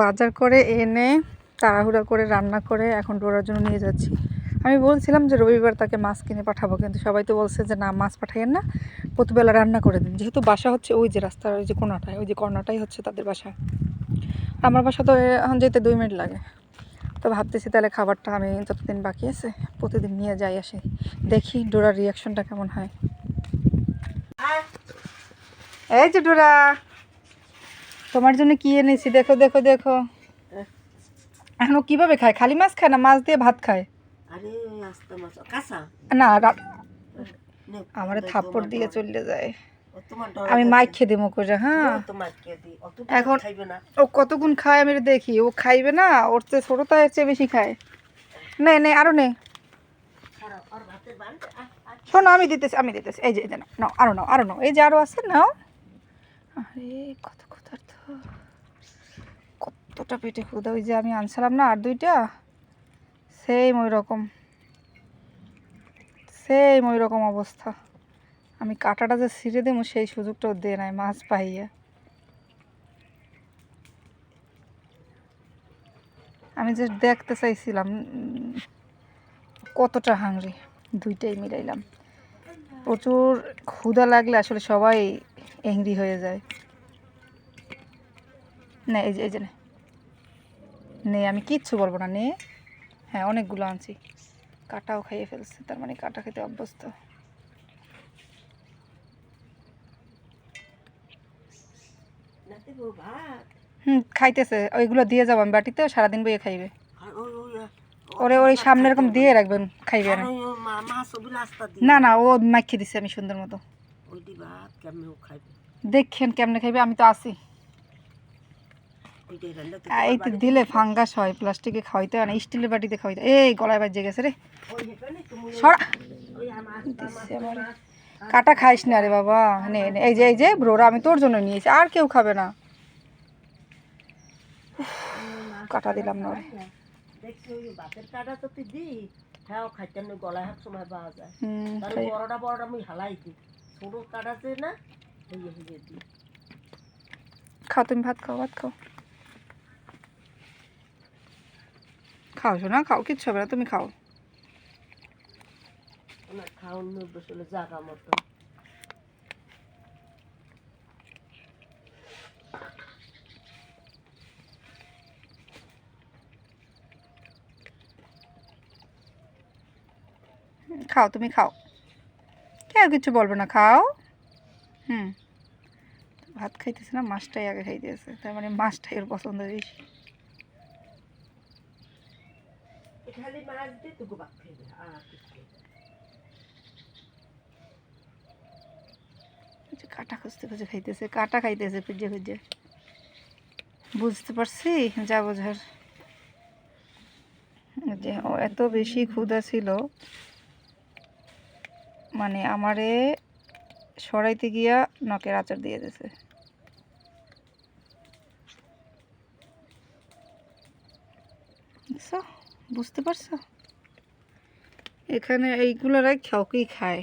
বাজার করে এনে তাড়াহুড়া করে রান্না করে এখন ডোরার জন্য নিয়ে যাচ্ছি। আমি বলছিলাম যে রবিবার তাকে মাছ কিনে পাঠাবো, কিন্তু সবাই তো বলছে যে না, মাছ পাঠাইয়েন না, প্রতিবেলা রান্না করে দিন। যেহেতু বাসা হচ্ছে ওই যে রাস্তার ওই যে কোনাটায়, ওই যে কর্নাটাই হচ্ছে তাদের বাসা। আমার বাসা তো এখন যেতে দুই মিনিট লাগে। তো ভাবতেছি তাহলে খাবারটা আমি যতদিন বাকি আছে, প্রতিদিন নিয়ে যাই, আসি। দেখি ডোরার রিয়াকশনটা কেমন হয়। এই যে ডোরা! তোমার জন্য কি এনেছি? দেখো দেখো দেখো। এখনও কীভাবে খায়? খালি মাছ খায় না? মাছ দিয়ে ভাত খায়? আরে ওই মাছ। কাঁচা? না আমার থাপ্পড় দিয়ে চলে যায়। আমি মাইক খেয়ে দেবো করে হ্যাঁ? এখন- ও কতক্ষণ খায় আমি দেখি। ও খাইবে না ওর চেয়ে ছোটো তার চেয়ে বেশি খায়। নে নে আরও নে। খারাপ আর ভাতের বান শোনো আমি দিতেছি আমি দিতেছি। এই যে এই যে নাও নাও আরও নাও আরও নাও। এই যে আরও আছে নাও। আরে, কত ক্ষুধার্ত। কতটা পেটে ক্ষুধা, ওই যে আমি আনছিলাম না আর দুইটা? সেম ওই রকম। সেম ওই রকম অবস্থা। আমি কাটাটা যে ছিঁড়ে দেবো, সেই সুযোগটাও দিয়ে নাই, মাছ পাইয়া। আমি যে দেখতে চাইছিলাম, কতটা হাংরি দুইটাই মিলাইলাম। প্রচুর ক্ষুধা লাগলে আসলে সবাই এংরি হয়ে যায়। না এই যে এই যে নে। নে আমি কিচ্ছু বলব না নে। হ্যাঁ অনেকগুলো আনছি। কাটাও খাইয়ে ফেলছে তার মানে কাটা খেতে অভ্যস্ত। হুম খাইতেছে। ওইগুলো দিয়ে যাব আমি বাটিতে সারাদিন বইয়ে খাইবে। ওরে ওই সামনে এরকম দিয়ে রাখবেন খাইবে না না না ও মাখিয়ে দিছে আমি সুন্দর মতো। ওই ভাত কেমন খাইবে? দেখেন কেমনে খাইবে আমি তো আছি। ওইটাই রান্না তো আ, এই তো দিলে ফাঙ্গাস হয় প্লাস্টিকে খাওয়াইতে হয় না স্টিলের বাটিতে খাওয়াইতে এই গলায় বাজে গেছে রে। সরা। কাটা খাইস না রে বাবা। নে এই যে এই যে ব্রোরা আমি তোর জন্য নিয়েছি আর কেউ খাবে না। কাটা দিলাম না হ্যাঁ গলায় হাত সময় পাওয়া যায় হুম, বড়টা বড়টা আমি হালাইছি। ছোট কাটাছে না খাও তুমি ভাত খাও ভাত খাও। খাও শোনা খাও কিচ্ছু হবে না তুমি খাও। খাওয়ার নব্বই ষোলো জাগা মতো। খাও তুমি খাও। কেউ কিছু বলবে না খাও। হুম। ভাত খাইতেছে না মাছটাই আগে খাইতেছে। তার মানে মাছটাই ওর পছন্দ বেশি। খালি মাছ দিয়ে তো আর কিছু কাটা খুঁজতে খুঁজে খাইতেছে কাটা খাইতেছে খুঁজে খুঁজে। বুঝতে পারছি? যা বোঝার। যে ও এত বেশি ক্ষুধা ছিল। মানে আমারে সরাইতে গিয়া নখের আচার দিয়ে দিছে। বুঝতে পারছ? এখানে এইগুলো খাওকেই খায়।